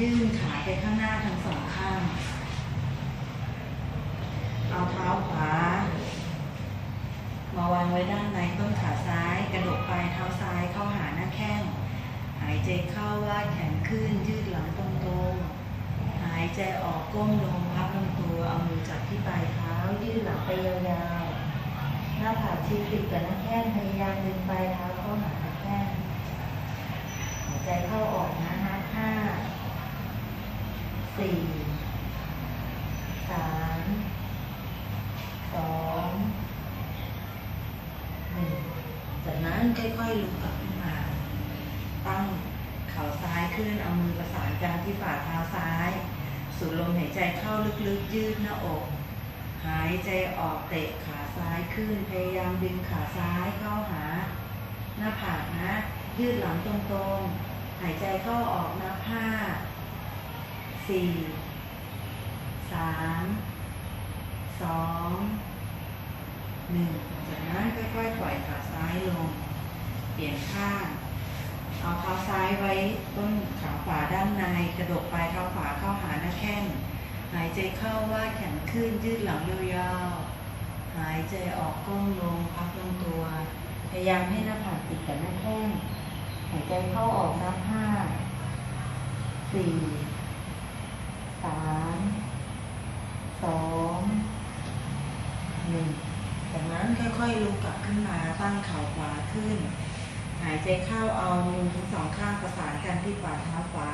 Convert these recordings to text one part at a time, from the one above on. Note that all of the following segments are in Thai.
ยื่นขาไปข้างหน้าทั้งสองข้าง เอาเท้าขวา มาวางไว้ด้านในต้นขาซ้าย กระดกปลายเท้าซ้ายเข้าหาหน้าแข้ง หายใจเข้าวาแขนขึ้น ยืดหลังตรงๆ หายใจออกก้มลงพับลำตัวเอามือจับที่ปลายเท้า ยืดหลังไปยาวๆ หน้าผากชิดติดกับหน้าแข้งพยายามดึงปลายเท้าเข้าหาหน้าแข้ง หายใจเข้าออกนะนับห้า สี่สามสองหนึ่งจากนั้นค่อยๆลุกกลับขึ้นมา ตั้งเข่าซ้ายขึ้นเอามือประสานกันที่ฝ่าเท้าซ้าย สูดลมหายใจเข้าลึกๆ ยืดหน้าอก หายใจออกเตะขาซ้ายขึ้น พยายามดึงขาซ้ายเข้าหา หน้าผากนะ ยืดหลังตรงๆ หายใจเข้าออกนับห้า สี่สามสองหนึ่งจากนั้นค่อยๆปล่อยขาซ้ายลง เปลี่ยนข้าง เอาเท้าซ้ายไว้ต้นขาขวาด้านใน กระดกปลายเท้าขวาเข้าหาหน้าแข้ง หายใจเข้าว่าแขนขึ้นยืดหลังยาวๆ หายใจออกก้มลงพับลงตัว พยายามให้หน้าผากติดกับหน้าแข้ง หายใจเข้าออกนับห้าสี่าม สอง หนึ่งจากนั้นค่ อยๆลุกกลับขึ้นมาตั้งเข่าขวาขึ้น หายใจเข้าเอามือทั้งสองข้างประสานกันที่ฝ่าเท้าขวา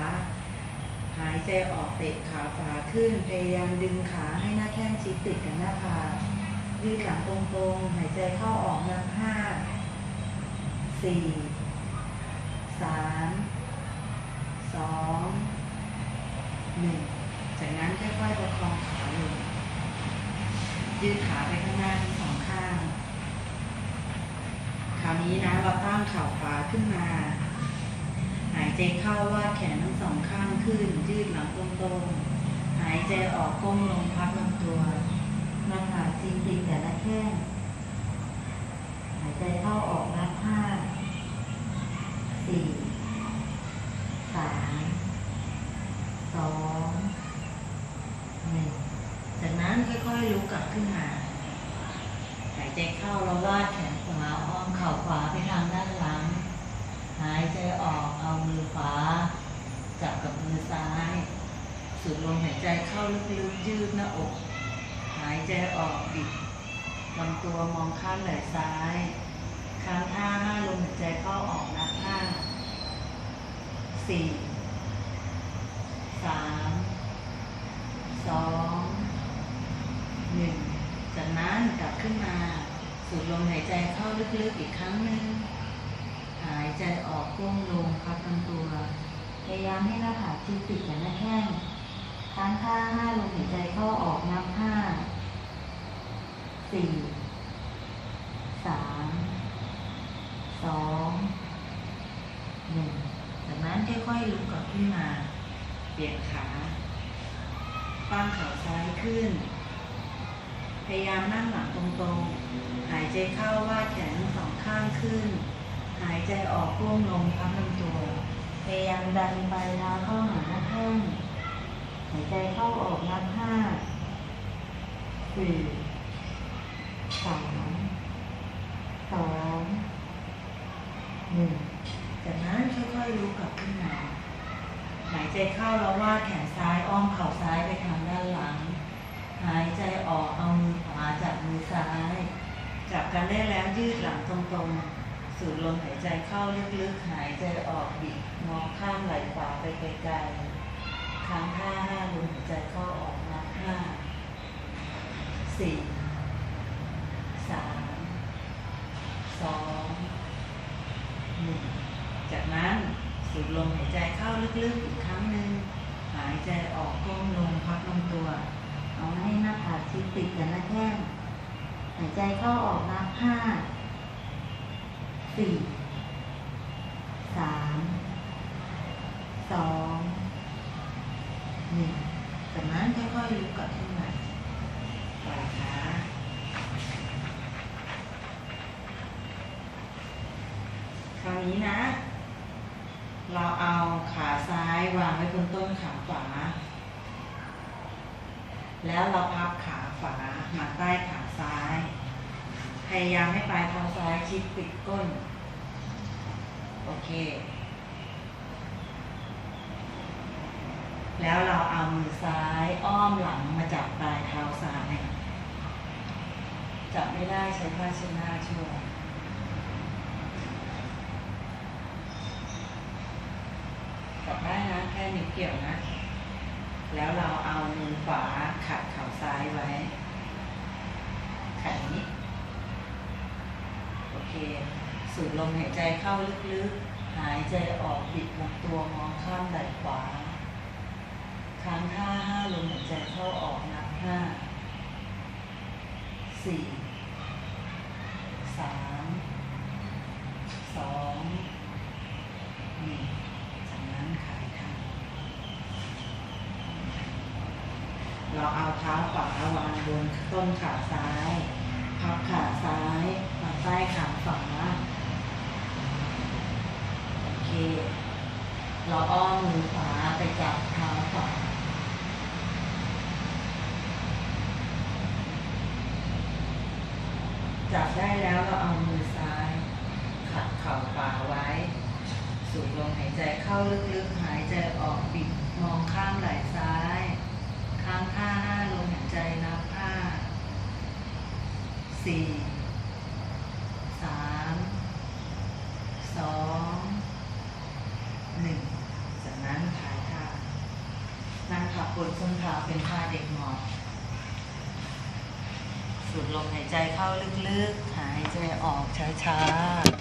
หายใจออกเตะขาขวาขึ้น พยายามดึงขาให้หน้าแข้งชิดติดกับหน้าผากยืดหลังตรงๆ หายใจเข้าออกนับห้าสี่สามสองหนึ่งจากนั้นค่อยๆประคองขาลงยืดขาไปข้างหน้าทั้งสองข้าง คราว นี้นะเราตั้งเข่าขวาขึ้นมา หายใจเข้าวาดแขนทั้งสองข้างขึ้น ยืดหลังตรงๆ หายใจออกก้มลงพักลำตัวมาหากชิดติดแต่ละแข้ง หายใจเข้าออกนับห้า สี่ สาม สอง หนึ่ง จากนั้นค่อยๆลุกกลับขึ้นมา หาย ใจเข้าแล้ววาดแขนขวาอ้อมเข่าขวาไปทางด้านหลัง หายใจออกเอามือขวา จับกับมือซ้าย สูดลมหายใจเข้าลึกๆยืดหน้าอก หายใจออกบิดลำตัวมองข้ามไหล่ซ้ายค้างท่าห้าลมหายใจเข้าออกนับห้าสี่สามสองหนึ่งจากนั้นกลับขึ้นมา สูดลมหายใจเข้าลึกๆอีกครั้งหนึ่งหายใจออกก้มลงพับลำตัว พยายามให้หน้าผากชิดติดกับหน้าแข้งค้างค่าห้าลมหายใจเข้าออกนับห้าสี่สามสองหนึ่งจากนั้นค่อยๆลุกกลับขึ้นมา เปลี่ยนขาตั้งเข่าซ้ายขึ้น พยายามนั่งหลังตรงๆ หายใจเข้าวาดแขนทั้งสองข้างขึ้น หายใจออกก้มลงพับลำตัว พยายามดันปลายเท้าเข้าหาหน้าแข้งหายใจเข้าออกนับห้าสี่สามสองหนึ่งจากนั้นค่อยๆลุกกลับขึ้นมาหายใจเข้าแล้ววาดแขนซ้ายอ้อมเข่าซ้ายไปทางด้านหลัง หายใจออกเอามือขวาจับมือซ้าย จับกันได้แล้วยืดหลังตรงๆ สูดลมหายใจเข้าลึกๆ หายใจออกบิดมองข้ามไหล่ขวาไปไกลๆค้างท่าห้าลมหายใจเข้าออกนับห้าสี่สามสองหนึ่งจากนั้นสูดลมหายใจเข้าลึกๆ อีกครั้งหนึ่งหายใจออกก้มลงพักลงตัว เอาให้หน้าผากชิดติดกับหน้าแข้ง หายใจเข้าออกนับห้าสี่สามสองหนึ่งจากนั้นค่อยๆลุกกลับขึ้นมาปล่อยขาคราวนี้นะ เราเอาขาซ้ายวางไว้บนต้นขาขวา แล้วเราพับขาขวามาใต้ขา ซ้าย พยายามให้ปลายเท้าซ้ายชิดปิดก้น โอเค แล้วเราเอามือซ้ายอ้อมหลังมาจับปลายเท้าซ้าย จับไม่ได้ใช้ผ้าเช็ดหน้าช่วยจับได้นะแค่นิ้วเกี่ยวนะ แล้วเราเอามือขวาขัดเข่าซ้ายไว้ ขัดอย่างนี้ โอเค สูดลมหายใจเข้าลึกๆ หายใจออกบิดลำตัวมองข้ามไหล่ขวาค้างท่าห้าลมหายใจเข้าออกนับห้าสี่าม สองหนึ่งจากนั้นขายทางเราเอาเท้าขวาวางบนต้นขาซ้าย พับขาซ้ายมาใต้ขาขวาโอเคเราอ้อมมือขวาไปจับเท้าขวาจับได้แล้วเราเอามือซ้าย ขัดเข่าขวาไว้ สูดลมหายใจเข้าลึกๆ หายใจออกปิดมองข้ามไหล่ซ้าย ค้างท่าห้าลมหายใจนับห้า สี่สามสองหนึ่งจากนั้นถ่ายท่านั่งขับบนส้นเท้าเป็นท่าเด็กหมอบสูดลมหายใจเข้าลึกๆ หายใจออกช้าๆ